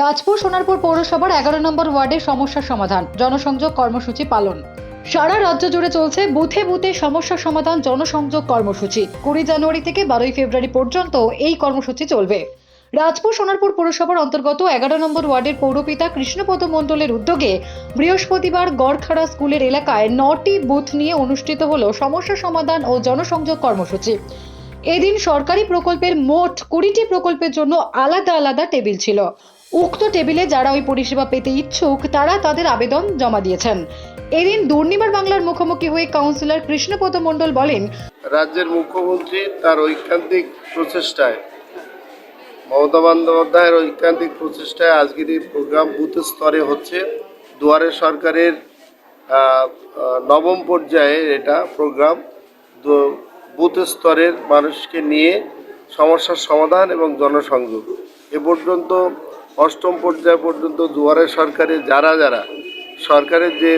রাজপুর সোনারপুর পৌরসভার এগারো নম্বর ওয়ার্ডের সমস্যার সমাধান, জনসংযোগ কর্মসূচি পালন। সারা রাজ্য জুড়ে চলছে বুথে বুথে সমস্যা সমাধান, জনসংযোগ কর্মসূচি। কুড়ি জানুয়ারি থেকে বারোই ফেব্রুয়ারি পর্যন্ত এই কর্মসূচি চলবে। রাজপুর সোনারপুর পৌরসভার অন্তর্গত এগারো নম্বর ওয়ার্ডের পৌরপিতা কৃষ্ণপদ মণ্ডলের উদ্যোগে বৃহস্পতিবার গড়খাড়া স্কুলের এলাকায় নটি বুথ নিয়ে অনুষ্ঠিত হল সমস্যা সমাধান ও জনসংযোগ কর্মসূচি। এদিন সরকারি প্রকল্পের মোট কুড়িটি প্রকল্পের জন্য আলাদা আলাদা টেবিল ছিল। উক্ত টেবিলে যারা ওই পরিষেবা পেতে ইচ্ছুক, তারা তাদের আবেদন জমা দিয়েছেন। এদিন দুর্নিবার বাংলার মুখোমুখি হয়ে কাউন্সিলর কৃষ্ণপদ মণ্ডল বলেন, রাজ্যের মুখ্যমন্ত্রী তার ঐকান্তিক প্রচেষ্টায়, মমতা বন্দ্যোপাধ্যায়ের ঐকান্তিক প্রচেষ্টায় আজকের এই প্রোগ্রাম বুথ স্তরে হচ্ছে। দুয়ারে সরকারের নবম পর্যায়ে এটা প্রোগ্রাম। বুথ স্তরের মানুষকে নিয়ে সমস্যার সমাধান এবং জনসংযোগ। এ পর্যন্ত অষ্টম পর্যায় পর্যন্ত দুয়ারে সরকারের যারা যারা সরকারের যে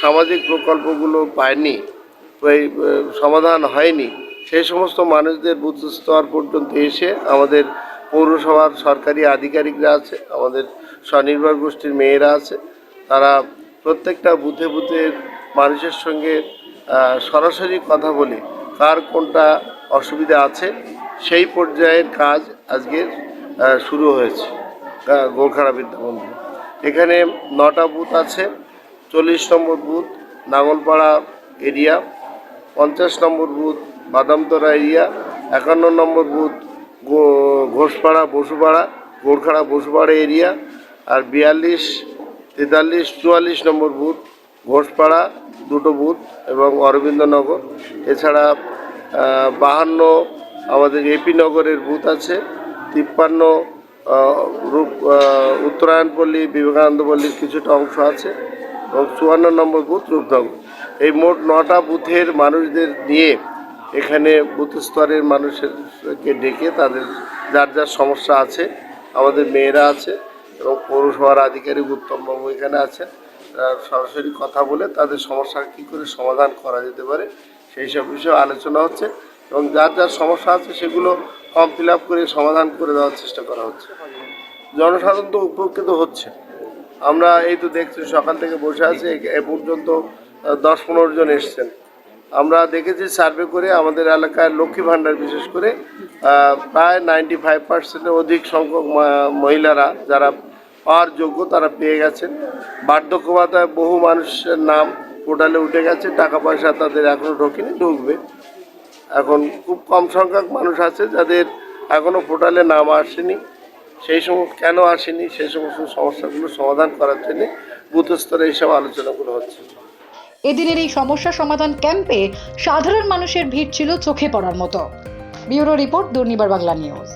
সামাজিক প্রকল্পগুলো পায়নি, ওই সমাধান হয়নি, সেই সমস্ত মানুষদের বুথ স্তর পর্যন্ত এসে আমাদের পৌরসভার সরকারি আধিকারিকরা আছে, আমাদের স্বনির্ভর গোষ্ঠীর মেয়েরা আছে, তারা প্রত্যেকটা বুথে বুথে মানুষের সঙ্গে সরাসরি কথা বলে কার কোনটা অসুবিধা আছে, সেই পর্যায়ের কাজ আজকে শুরু হয়েছে। গোর্খারা বিদ্যা মন্দির। এখানে নটা বুথ আছে, চল্লিশ নম্বর বুথ নাঙ্গলপাড়া এরিয়া, পঞ্চাশ নম্বর বুথ বাদামতরা এরিয়া, একান্ন নম্বর বুথ ঘোষপাড়া, বসুপাড়া গোরখাড়া বসুপাড়া এরিয়া, আর বিয়াল্লিশ, তেতাল্লিশ, চুয়াল্লিশ নম্বর বুথ ঘোষপাড়া, দুটো বুথ এবং অরবিন্দনগর। এছাড়া বাহান্ন আমাদের এপি নগরের বুথ আছে, তিপ্পান্ন রূপ আহ, উত্তরায়ণপল্লী বিবেকানন্দ পল্লীর কিছুটা অংশ আছে এবং চুয়ান্ন নম্বর বুথ রূপনগর। এই মোট নটা বুথের মানুষদের নিয়ে এখানে বুথ স্তরের মানুষকে ডেকে তাদের যার যার সমস্যা আছে আমাদের মেয়েরা আছে এবং পৌরসভার আধিকারিক উত্তমবাবু এখানে আছেন। সরাসরি কথা বলে তাদের সমস্যা কী করে সমাধান করা যেতে পারে সেই সব বিষয়ে আলোচনা হচ্ছে এবং যার যার সমস্যা আছে সেগুলো ফর্ম ফিল করে সমাধান করে দেওয়ার চেষ্টা করা হচ্ছে। জনসাধারণ তো উপকৃত হচ্ছে। আমরা এই তো দেখছি, সকাল থেকে বসে আছি, এ- পর্যন্ত দশ পনেরো জন এসছেন। আমরা দেখেছি সার্ভে করে আমাদের এলাকায় লক্ষ্মী ভাণ্ডার বিশেষ করে প্রায় নাইনটি ফাইভ পার্সেন্টের অধিক সংখ্যক মহিলারা যারা পাওয়ার যোগ্য তারা পেয়ে গেছেন। বার্ধক্য ভাতায় বহু মানুষের নাম পোর্টালে উঠে গেছে, টাকা পয়সা তাদের এখনও ঢোকেনি, ঢুকবে। এখন খুব কম সংখ্যক মানুষ আছে যাদের এখনও পোর্টালে নাম আসেনি। সেই সমস্ত কেন আসেনি? সেই সমস্ত সমস্যাগুলো সমাধান করার জন্য বুথ স্তরে এইসব আলোচনাগুলো হচ্ছে। এদিনের এই সমস্যা সমাধান ক্যাম্পে সাধারণ মানুষের ভিড় ছিল চোখে পড়ার মতো। Bureau report Durnibar Bangla news.